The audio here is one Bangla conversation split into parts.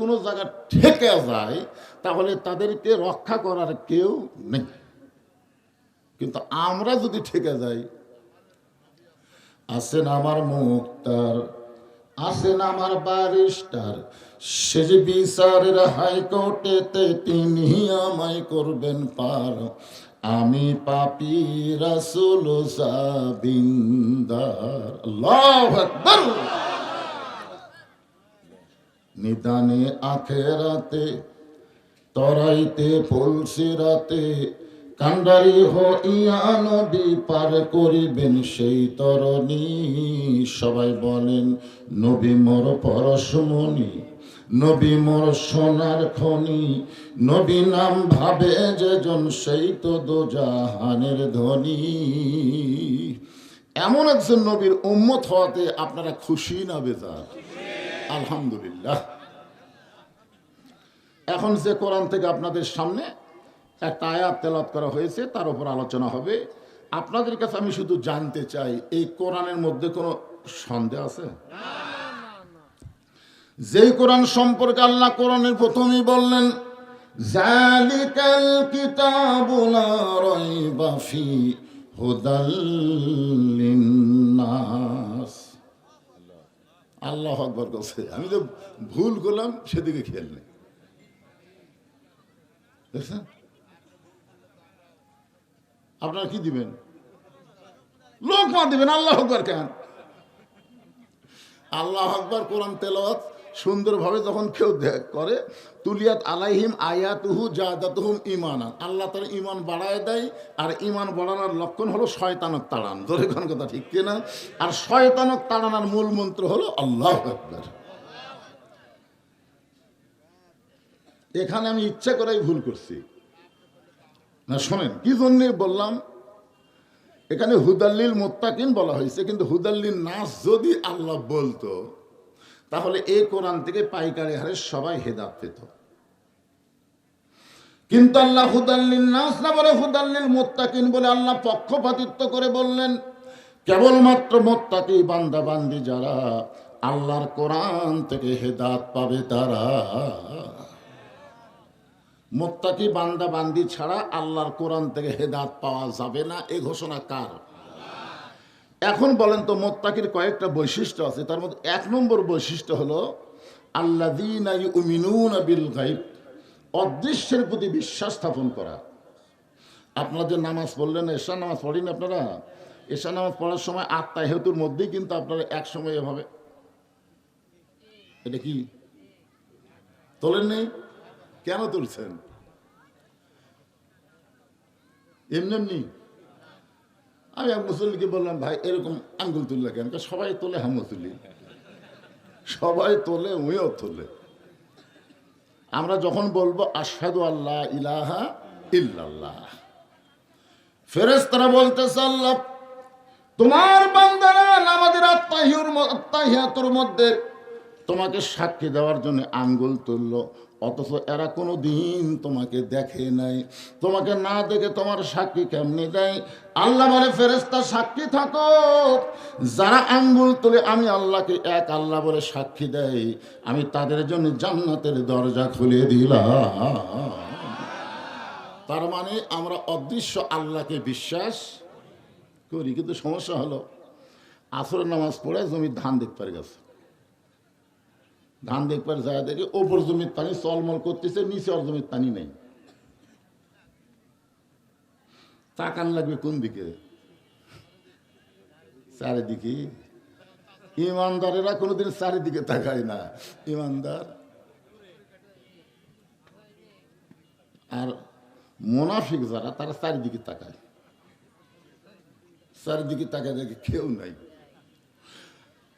কোনো জায়গা ঠেকে যায়, তাহলে তাদেরকে রক্ষা করার কেউ নেই। কিন্তু আমরা যদি ঠেকে যাই, আসেন আমার মুক্তার, আসেন আমার বারিস্টার সে যে বিচারের হাইকোর্টেতে তিনি আমায় করবেন পার। আমি পাপি রাসুল সাবিন্দার। আল্লাহু আকবার। নিদানে আখেরাতে তরাইতে ফুলসিরাতে কান্ডারি হইয়া নদী পার করিবেন সেই তরণী। সবাই বলেন, নবী মোর পরশমণি, নবী মোর সোনার খনি, নবী নাম ভাবে যেজন সেই তো দোজাহানের ধনী। এমন একজন নবীর উম্মত হওয়াতে আপনারা খুশি না বেজার? আলহামদুলিল্লাহ। এখন যে কোরআন থেকে আপনাদের সামনে একটা আয়াত তেলাত করা হয়েছে, তার উপর আলোচনা হবে। আপনাদের কাছে আমি শুধু জানতে চাই, এই কোরআনের মধ্যে কোনো সন্দেহ আছে? যেই কোরআন সম্পর্কে আল্লাহ কোরআনের প্রথমেই বললেন, জালিকাল হুদাল আল্লাহ আকবর করছে। আমি তো ভুল করলাম, সেদিকে খেয়াল নেই। দেখছেন? আপনারা কি দিবেন? লোক মা দিবেন, আল্লাহ আকবর কেন? আল্লাহ আকবর কোরআন তেলাওয়াত সুন্দরভাবে যখন কেউ দে- করে, তুলিয়াত আলাইহিম আয়াতুহু জাদাতুহুম ইমানান আল্লাহ তার ইমান বাড়ায় দেয়, আর ইমান বাড়ানোর লক্ষণ হলো শয়তানক তাড়ান। ধরে কোন কথা ঠিক কিনা? আর শয়তানক তাড়ানোর মূল মন্ত্র হলো আল্লাহ এখানে আমি ইচ্ছা করেই ভুল করছি। না, শোনেন, কি জন্যে বললাম? এখানে হুদাল্লিল মোত্তাকিন বলা হয়েছে, কিন্তু হুদাল্লিল নাস যদি আল্লাহ বলতো তাহলে এই কোরআন থেকে পাইকারি হারে সবাই হেদাত পেত। কিন্তু আল্লাহ হুদাল্লিল নাস না বলে হুদাল্লিল মোত্তাকিন বলে আল্লাহ পক্ষপাতিত্ব করে বললেন, কেবলমাত্র মোত্তাকি বান্দা বান্দি যারা আল্লাহর কোরআন থেকে হেদাত পাবে তারা। মোত্তাকি বান্দা বান্দি ছাড়া আল্লাহর কোরআন থেকে হেদাত পাওয়া যাবে না, এ ঘোষণা কার? এখন বলেন তো মোত্তাকির কয়েকটা বৈশিষ্ট্য আছে, তার মধ্যে এক নম্বর বৈশিষ্ট্য হলো আল্লাহ বিল গাইব অদৃশ্যের প্রতি বিশ্বাস স্থাপন করা। আপনারা যে নামাজ পড়লেন এশা নামাজ পড়েন আপনারা? এশা নামাজ পড়ার সময় আটটা হেতুর মধ্যেই কিন্তু আপনারা এক সময় এভাবে। এটা কি? তোলেন নেই কেন তুলছেন? এমনি এমনি? আমি এক মুসল্লিকে বললাম, ভাই, এরকম আঙ্গুল তুললে কেন? সবাই তোলে হামও তুলি সবাই তোলে উইও তোলে। আমরা যখন বলব, আশহাদু আল্লাহ ইলাহা ইল্লাল্লাহ। ফেরেশতারা বলতেছে, আল্লাহ, তোমার বান্দারা আমাদের আত্মাহিয়াতুর মধ্যে তোমাকে সাক্ষী দেওয়ার জন্য আঙ্গুল তুলল। অথচ এরা কোনো দিন তোমাকে দেখে নাই। তোমাকে না দেখে তোমার সাক্ষী কেমনি দেয়? আল্লাহ বলে ফেরেস্তা সাক্ষী থাকো যারা আঙ্গুল তুলে আমি আল্লাহকে এক আল্লাহ বলে সাক্ষী দেয় আমি তাদের জন্য জান্নাতের দরজা খুলে দিলাম। তার মানে আমরা অদৃশ্য আল্লাহকে বিশ্বাস করি, কিন্তু সমস্যা হলো, আসরের নামাজ পড়ে জমির ধান দেখতে পারে গেছে। ধান দেখবার যায় দেখে, ওপর জমির পানি চলমল করতেছে, নিচে ওর জমির পানি নেই। তাকান লাগবে কোন দিকে? চারিদিকে। ইমানদারেরা কোনোদিন চারিদিকে তাকায় না। ইমানদার। আর মোনাফিক যারা, তারা চারিদিকে তাকায়। চারিদিকে তাকায় দেখে কেউ নাই।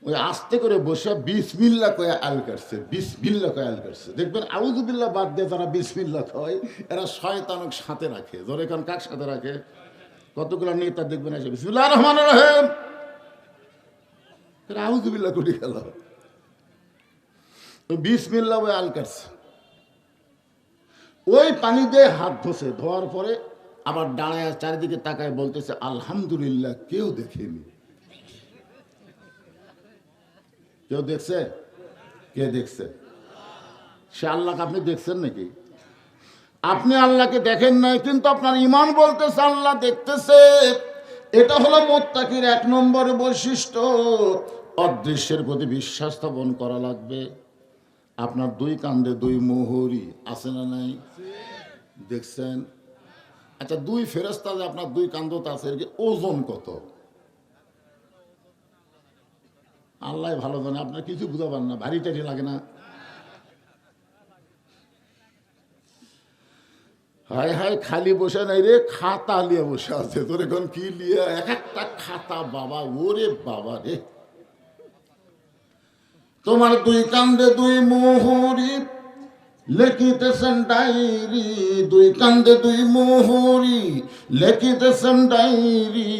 ওই আস্তে করে বসে বিসমিল্লা কয়ে আল কাটছে বিসমিল্লা কয়ে আল কাটছে দেখবেন আউজুবিল্লা বাদ দিয়ে যারা বিসমিল্লা কয় এরা শয়তানক সাথে রাখে। ধরে এখন কাক সাথে রাখে? কতগুলো নেতা দেখবেন এসে বিসমিল্লাহ রহমান রহেম। আউজুবিল্লা করে গেল। বিসমিল্লা ওই আল ওই পানি দিয়ে হাত ধসে ধোয়ার পরে আবার দাঁড়ায়, চারিদিকে তাকায় বলতেছে, আলহামদুলিল্লাহ, কেউ দেখেনি। কেউ দেখছে? কে দেখছে? সে আল্লাহকে আপনি দেখছেন নাকি? আপনি আল্লাহকে দেখেন নাই, কিন্তু আপনার ইমান বলতেছে, আল্লাহ দেখতেছে। এটা হলো মোত্তাকির এক নম্বর বৈশিষ্ট্য। অদৃশ্যের প্রতি বিশ্বাস স্থাপন করা লাগবে। আপনার দুই কান্দে দুই মোহরি আছে না নাই? দেখছেন? আচ্ছা দুই ফেরস্তা যে আপনার দুই কান্দত আছে, এর ওজন কত? আল্লাহ ভালো জানে, আপনার কিছু বুঝাবার না, ভারী টারি লাগে না। হায় হায়, খালি বসে নাই রে, খাতা নিয়ে বসে আছে। তোর এখন কি নিয়ে, এক একটা খাতা, বাবা, ওরে বাবা রে। তোমার দুই কান্দে দুই মোহরি লেখিতেছেন ডায়েরি দুই কান্দে দুই মোহরি লেখিতেছেন ডায়েরি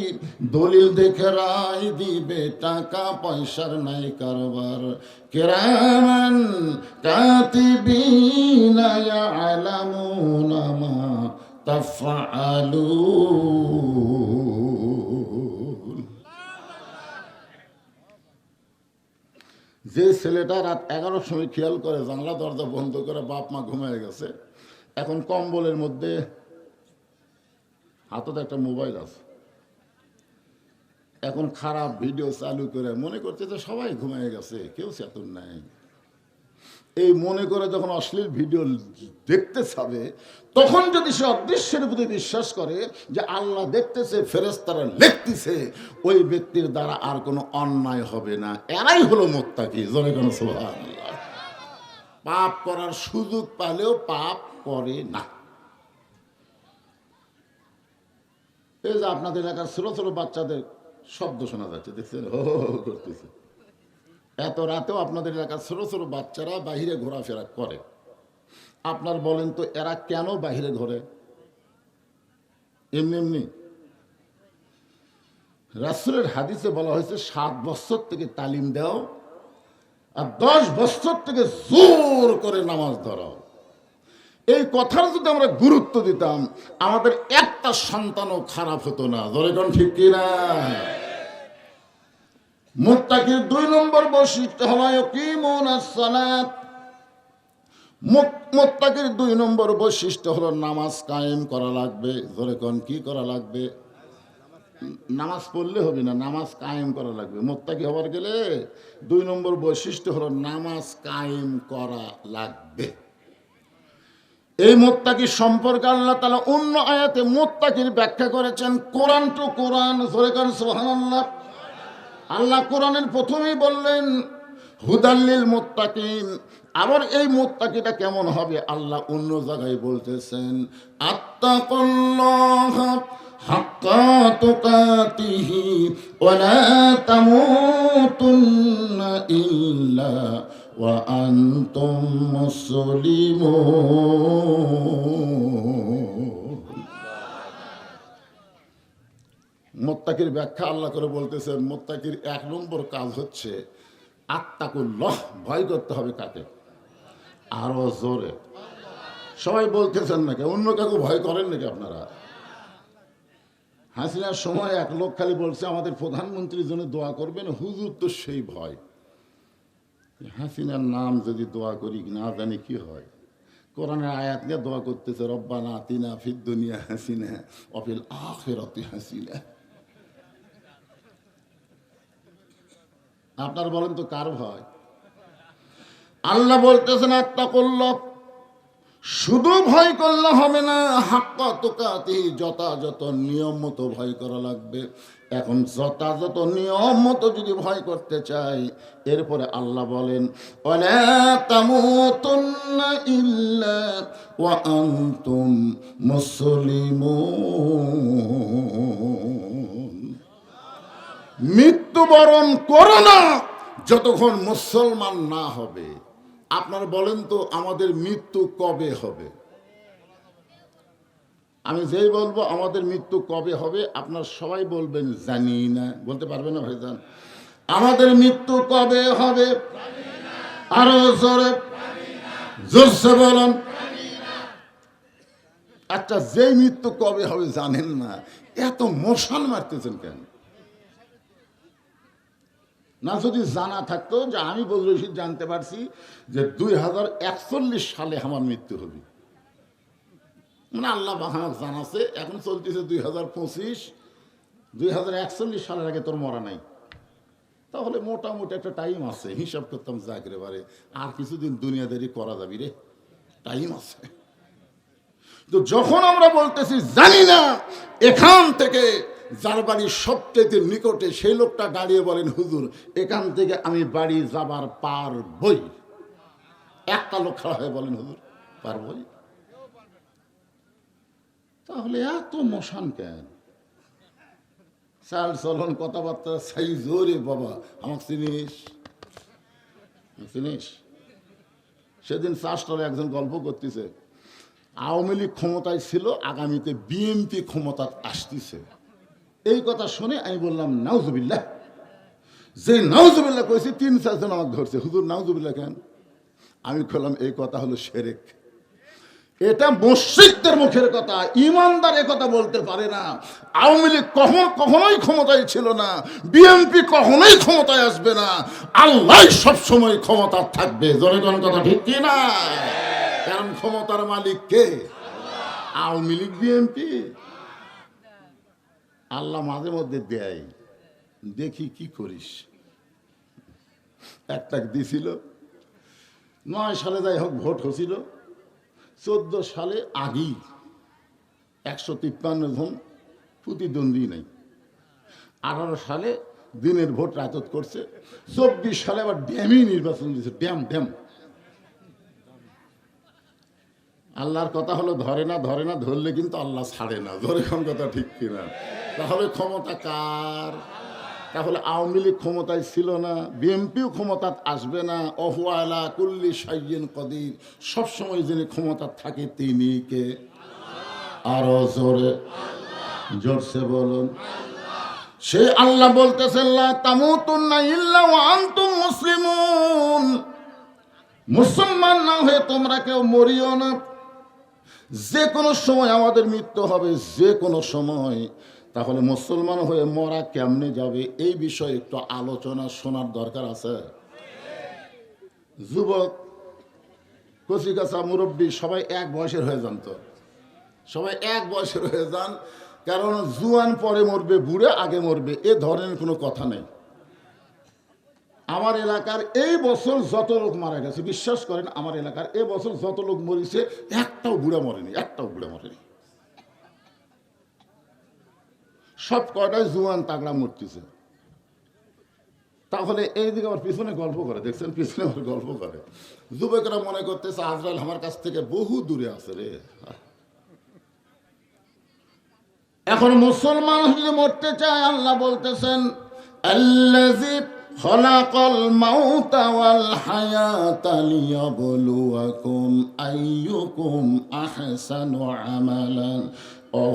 দলিল দেখে রায় দিবে টাকা পয়সার নাই কারবার কেরামান কাতিবিনা ইয়ালামুনা মা তাফআলুন যে ছেলেটা রাত এগারোর সময় খেয়াল করে জানলা দরজা বন্ধ করে বাপ মা ঘুমিয়ে গেছে, এখন কম্বলের মধ্যে হাতত একটা মোবাইল আছে। এখন খারাপ ভিডিও চালু করে মনে করছে যে সবাই ঘুমিয়ে গেছে, কেউ চেতন নাই। এই মনে করে যখন অশ্লীল ভিডিও দেখতে চাবে, তখন যদি সে অদৃশ্যের প্রতি বিশ্বাস করে যে আল্লাহ দেখতেছে ফেরেস্তারা লিখতেছে, ওই ব্যক্তির দ্বারা আর কোনো অন্যায় হবে না। এরাই হলো মোত্তাকি জনে কোনো পাপ করার সুযোগ পালেও পাপ করে না। এই যে আপনাদের এলাকার ছোট ছোট বাচ্চাদের শব্দ শোনা যাচ্ছে, দেখছেন? হো, করতেছে। এত রাতেও আপনাদের এলাকার ছোট ছোট বাচ্চারা বাহিরে ঘোরাফেরা করে। আপনার বলেন তো, এরা কেন বাহিরে ঘোরে? এমনি এমনি। রাসুলের হাদিসে বলা হয়েছে, সাত বছর থেকে তালিম দাও আর দশ বছর থেকে জোর করে নামাজ ধরাও। এই কথার যদি আমরা গুরুত্ব দিতাম, আমাদের একটা সন্তানও খারাপ হতো না। ধরে ঠিক কিনা? মুত্তাকির দুই নম্বর বৈশিষ্ট্য হলো সালাত। মোত্তাকির দুই নম্বর বৈশিষ্ট্য হলো নামাজ কায়েম করা লাগবে। ধরে কোন, কি করা লাগবে? নামাজ পড়লে হবে না, নামাজ কায়েম করা লাগবে। মোত্তাকি হবার গেলে দুই নম্বর বৈশিষ্ট্য হলো নামাজ কায়েম করা লাগবে। এই মোত্তাকি সম্পর্কে আল্লাহ তালা অন্য আয়াতে মোত্তাকির ব্যাখ্যা করেছেন। কোরআন টু কোরআন ধরে কোন, সুবহানাল্লাহ। আল্লাহ কোরআনের প্রথমেই বললেন, হুদাল্লিল মোত্তাকিন। আবার এই মোত্তাকিটা কেমন হবে? আল্লাহ অন্য জায়গায় বলতেছেন ওয়া আনতুম মুসলিমুন। মোত্তাকির ব্যাখ্যা আল্লাহ করে বলতেছেন, মোত্তাকির এক নম্বর কাজ হচ্ছে আত্মাকুল্লহ, ভয় করতে হবে কাকে? আরও জোরে। সবাই বলতেছেন নাকি? অন্য কাউকে ভয় করেন নাকি আপনারা? হাসিনার সময় এক লোক খালি বলছে, আমাদের প্রধানমন্ত্রীর জন্য দোয়া করবেন, হুজুর তো সেই ভয়। হাসিনার নাম যদি দোয়া করি, না জানি কি হয়। কোরআনের আয়াত নিয়ে দোয়া করতেছে, রব্বানা আতিনা ফিদ দুনিয়া হাসিনা, অফিল আখেরাতি হাসিনা। আপনার বলেন তো কার ভয়? আল্লাহ বলতেছেন আত্মা করল শুধু ভয় করলে হবে না, হাক্কা তোকাতি, যথাযথ নিয়ম মতো ভয় করা লাগবে। এখন যথাযথ নিয়ম মতো যদি ভয় করতে চাই, এরপরে আল্লাহ বলেন, "ওয়ালা তামুতুন্না ইল্লা ওয়া আনতুম মুসলিমুন। মৃত্যুবরণ করো না, যতক্ষণ মুসলমান না হবে। আপনার বলেন তো, আমাদের মৃত্যু কবে হবে? আমি যেই বলব, আমাদের মৃত্যু কবে হবে, আপনার সবাই বলবেন, জানি না। বলতে পারবেন না, ভাইজান? আমাদের মৃত্যু কবে হবে? আরও জোরে। জোরসে বলুন। আচ্ছা যেই মৃত্যু কবে হবে জানেন না? এত মশাল মারতেছেন কেন? না যদি জানা থাকতো যে আমি রশিদ জানতে পারছি যে দুই হাজার একচল্লিশ সালে আমার মৃত্যু হবে। মানে আল্লাহ বাহানাক জানাছে, এখন চলতেছে দুই হাজার পঁচিশ, দুই হাজার একচল্লিশ সালের আগে তোর মরা নাই। তাহলে মোটামুটি একটা টাইম আছে, হিসাব করতাম জাগরে বারে আর কিছুদিন দুনিয়াদারি করা যাবি রে টাইম আছে। তো যখন আমরা বলতেছি জানি না, এখান থেকে যার বাড়ি সবচেয়ে নিকটে সেই লোকটা দাঁড়িয়ে বলেন, হুজুর, এখান থেকে আমি বাড়ি যাবার পার বই একটা লোক খাড়া হয়ে বলেন, হুজুর পার বই তাহলে এত মশান কেন? চাল চলন, কথাবার্তা সাই জোরে, বাবা। আমাকে চিনিস? চিনিস? সেদিন চাষটারে একজন গল্প করতেছে। আওয়ামী লীগ ক্ষমতায় ছিল, আগামীতে বিএনপি ক্ষমতা আসতেছে। এই কথা শুনে আমি বললাম, নাউজুবিল্লাহ। যে নাউজুবিল্লাহ কয়েছি তিন চারজন আমাকে ধরছে। হুজুর, নাউজুবিল্লাহ কেন? আমি বললাম এই কথা হলো সেরেক এটা মসজিদদের মুখের কথা, ইমানদার কথা বলতে পারে না। আওয়ামী লীগ কখন, কখনোই ক্ষমতায় ছিল না। বিএনপি কখনোই ক্ষমতায় আসবে না। আল্লাহ সবসময় ক্ষমতা থাকবে। জনগণ কথা ঠিক কি না? কারণ ক্ষমতার মালিক কে? আওয়ামী লীগ, বিএনপি। আল্লাহ মাঝে মধ্যে দেয়, দেখি কি করিস। একটা দিছিল। নয় সালে যাই হোক ভোট হয়েছিল চোদ্দ সালে আগেই একশো তিপ্পান্ন জন প্রতিদ্বন্দ্বী নেই। আঠারো সালে দিনের ভোট রাজত করছে। চব্বিশ সালে আবার ড্যামই নির্বাচন দিয়েছে ড্যাম ড্যাম। আল্লাহর কথা হলো ধরে না ধরে না, ধরলে কিন্তু আল্লাহ ছাড়ে না। ধরে কথা ঠিক কিনা? তাহলে ক্ষমতা কার? তাহলে আওয়ামী লীগ ক্ষমতায় ছিল না, বিএনপিও ক্ষমতা আসবে না অহুয়ালা কুল্লি সাইয়েন কদির। সবসময় যিনি ক্ষমতা থাকে তিনি কে? আরও জোরে, জোরসে বলুন। সে আল্লাহ বলতেছেন মুসলিমুন। মুসলমান না হয়ে তোমরা কেউ মরিও না। যে কোনো সময় আমাদের মৃত্যু হবে, যে কোনো সময়। তাহলে মুসলমান হয়ে মরা কেমনে যাবে? এই বিষয়ে একটু আলোচনা শোনার দরকার আছে। যুবক কচি কচিকাচা মুরব্বী, সবাই এক বয়সের হয়ে যান তো। সবাই এক বয়সের হয়ে যান, কারণ জুয়ান পরে মরবে, বুড়ে আগে মরবে, এ ধরনের কোনো কথা নেই। আমার এলাকার এই বছর যত লোক মারা গেছে, বিশ্বাস করেন, আমার এলাকার এ বছর যত লোক মরিছে, একটাও বুড়া মরেনি, একটাও বুড়া মরেনি। সব কয়টাই জুয়ান তাগড়া মরতেছে। তাহলে এইদিকে আমার পিছনে গল্প করে, দেখছেন? পিছনে আমার গল্প করে। যুবকেরা মনে করতেছে, আজরাইল আমার কাছ থেকে বহু দূরে আছে রে। এখন মুসলমান যদি মরতে চায়, আল্লাহ বলতেছেন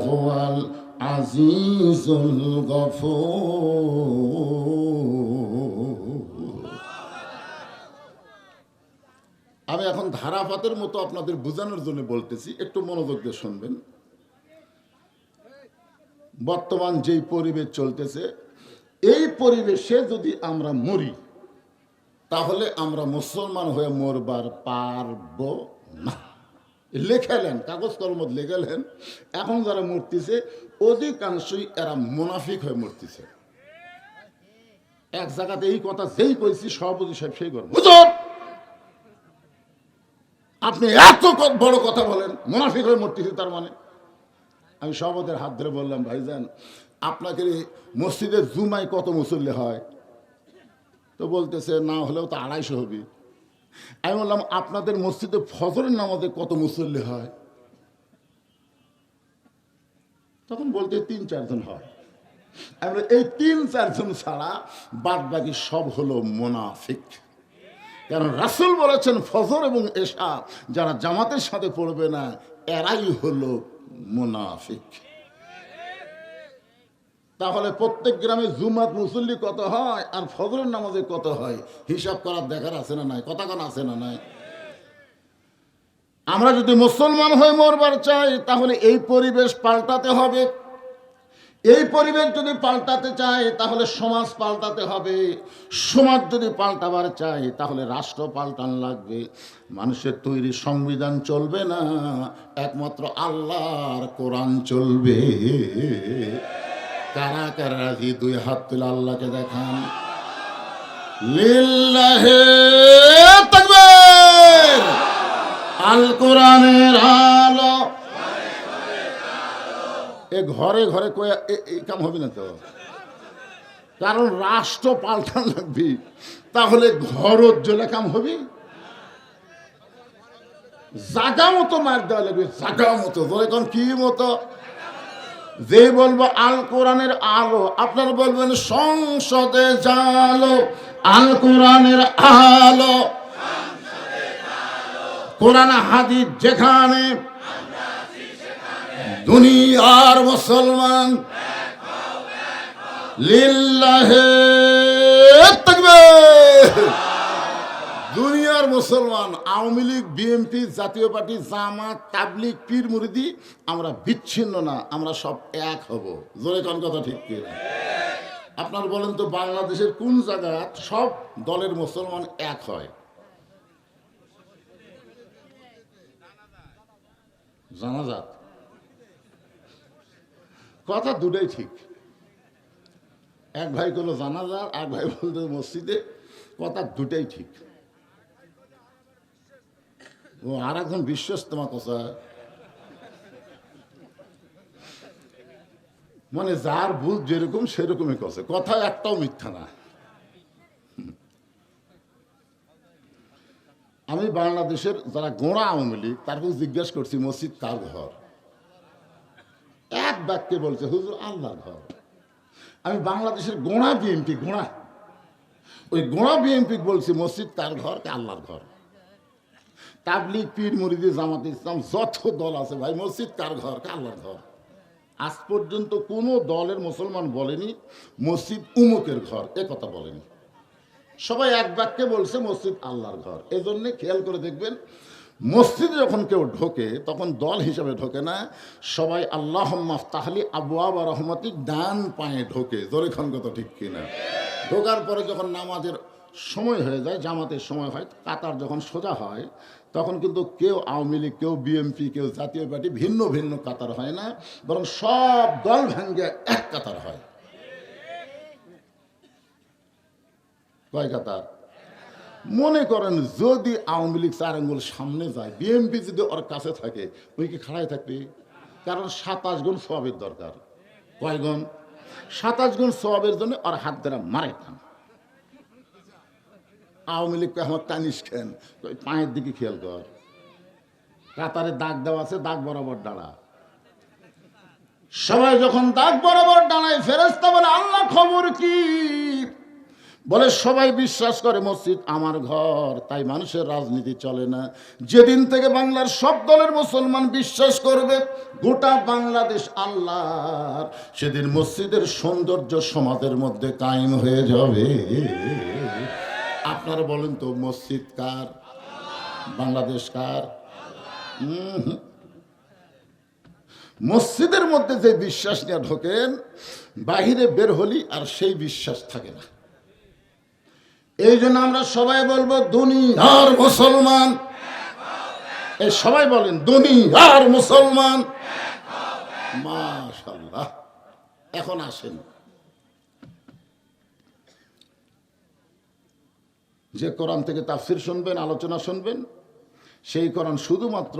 হুয়াল আজিজুল আমি এখন ধারাপাতের মতো আপনাদের বোঝানোর জন্য বলতেছি, একটু মনোযোগ দিয়ে শুনবেন। বর্তমান যেই পরিবেশ চলতেছে, এই পরিবেশে যদি আমরা মরি, তাহলে আমরা মুসলমান হয়ে মরবার পারব না। লেখালেন কাগজ কলমত লেখালেন। এখন যারা মরতেছে, অধিকাংশই এরা মুনাফিক হয়ে মরতেছে। এক জায়গাতে এই কথা যেই কইছি, সভাপতি সাহেব সেই করব। আপনি এত বড় কথা বলেন, মুনাফিক হয়ে মরতেছে তার মানে। আমি সভাপতির হাত ধরে বললাম, ভাইজান, আপনাকে মসজিদের জুমায় কত মুসল্লি হয়? তো বলতেছে, না হলেও তো আড়াইশো হবে। আমি বললাম, আপনাদের মসজিদে ফজরের নামাজে কত মুসল্লি হয়? তখন বলতে তিন, চারজন হয়। এই তিন, চারজন ছাড়া বাদ বাকি সব হলো মোনাফিক। কারণ রাসুল বলেছেন, ফজর এবং এশা যারা জামাতের সাথে পড়বে না, এরাই হলো মুনাফিক। তাহলে প্রত্যেক গ্রামে জুমাত মুসল্লি কত হয় আর ফজরের নামাজে কত হয়? হিসাব করার দেখার আছে না নাই? কথা কোন আছে না নাই? আমরা যদি মুসলমান হয়ে মরবার চাই, তাহলে এই পরিবেশ পাল্টাতে হবে। এই পরিবেশ যদি পাল্টাতে চায় তাহলে সমাজ পাল্টাতে হবে। সমাজ যদি পাল্টাবার চায় তাহলে রাষ্ট্র পাল্টান লাগবে। মানুষের তৈরি সংবিধান চলবে না। একমাত্র আল্লাহর কোরআন চলবে। কারা কারা রাজি, দুই হাত তুলে আল্লাহকে দেখান। আল কোরআনের আলো। এ ঘরে ঘরে এই কাম হবে না তো? কারণ রাষ্ট্র পাল্টান লাগবে। তাহলে ঘর জ্বলে কাম হবে? জাগা মতো মার দেওয়া লাগবে, জাগা মতো। কি মতো? যে বলব আল কোরআনের আলো, আপনারা বলবেন সংসদে জালো। আল কোরআনের আলো। কোরআন হাদিস যেখানে, দুনিয়ার মুসলমান লিল্লাহে তাকবীর। দুনিয়ার মুসলমান, আওয়ামী লীগ, বিএনপি, জাতীয় পার্টি, জামাত, তাবলিগ, পীর মুরিদি, আমরা বিচ্ছিন্ন না, আমরা সব এক হব। জোরে কোন কথা ঠিক কি? আপনার বলেন তো বাংলাদেশের কোন জায়গায় সব দলের মুসলমান এক হয়? জানাজাত কথা দুটাই ঠিক। এক ভাই করল জানাজার এক ভাই বলতো মসজিদে কথা দুটাই ঠিক। ও আর একজন বিশ্বস্তমা কথা মানে যার ভুল যেরকম, সেরকমই কথা কথা একটাও মিথ্যা না। আমি বাংলাদেশের যারা গোড়া আওয়ামী লীগ তারপর জিজ্ঞেস করছি, মসজিদ কার ঘর? এক বাক্যে বলছে, হুজুর, আল্লাহর ঘর। আমি বাংলাদেশের গোড়া বিএনপি, গোড়া। ওই গোড়া বিএনপি বলছি, মসজিদ তার ঘর? আল্লাহর ঘর। তাবলিগ পীর মুরিদি জামাত ইসলাম যত দল আছে ভাই, মসজিদ কার ঘর কে আল্লাহর ঘর? আজ পর্যন্ত কোনো দলের মুসলমান বলেনি, মসজিদ উমুকের ঘর, এ কথা বলেনি। সবাই এক বাক্যে বলছে, মসজিদ আল্লাহর ঘর। এজন্যে খেয়াল করে দেখবেন, মসজিদে যখন কেউ ঢোকে, তখন দল হিসাবে ঢোকে না, সবাই আল্লাহ তাহলে আবু আবা রহমতি ডান পায়ে ঢোকে। জোরে কথা ঠিক কিনা? ঢোকার পরে যখন নামাজের সময় হয়ে যায়, জামাতের সময় হয়, কাতার যখন সোজা হয় তখন কিন্তু কেউ আওয়ামী লীগ, কেউ বিএমপি কেউ জাতীয় পার্টি ভিন্ন ভিন্ন কাতার হয় না, বরং সব দল ভেঙ্গে এক কাতার হয়। কয় কাতার? মনে করেন যদি আওয়ামী লীগ চার আঙ্গুল সামনে যায় বিএনপি যদি ওর কাছে থাকে, ওই কি খাড়াই থাকবে? কারণ সাতাশ গুণ সবের দরকার। কয় গুণ? সাতাশ গুণ সবের জন্য ওর হাত দ্বারা মারে খান আওয়ামী লীগকে আমার টানিস খেন ওই পায়ের দিকে খেয়াল কর। কাতারে দাগ দেওয়া আছে, দাগ বরাবর দাঁড়া। সবাই যখন দাগ বরাবর দাঁড়ায় ফেরেস্তা বলে আল্লাহ খবর কি? বলে, সবাই বিশ্বাস করে, মসজিদ আমার ঘর। তাই মানুষের রাজনীতি চলে না। যেদিন থেকে বাংলার সব দলের মুসলমান বিশ্বাস করবে, গোটা বাংলাদেশ আল্লাহর। সেদিন মসজিদের সৌন্দর্য সমাজের মধ্যে কায়েম হয়ে যাবে। আপনারা বলেন তো, মসজিদ কার? বাংলাদেশ কার। মসজিদের মধ্যে যে বিশ্বাস নিয়ে ঢোকেন, বাহিরে বের হলি আর সেই বিশ্বাস থাকে না। এই জন্য আমরা সবাই বলব, দুনিয়ার মুসলমান। এই সবাই বলেন, দুনিয়ার মুসলমান। মাশাল্লাহ এখন আসেন। যে কোরআন থেকে তাফসির শুনবেন আলোচনা শুনবেন সেই কোরআন শুধুমাত্র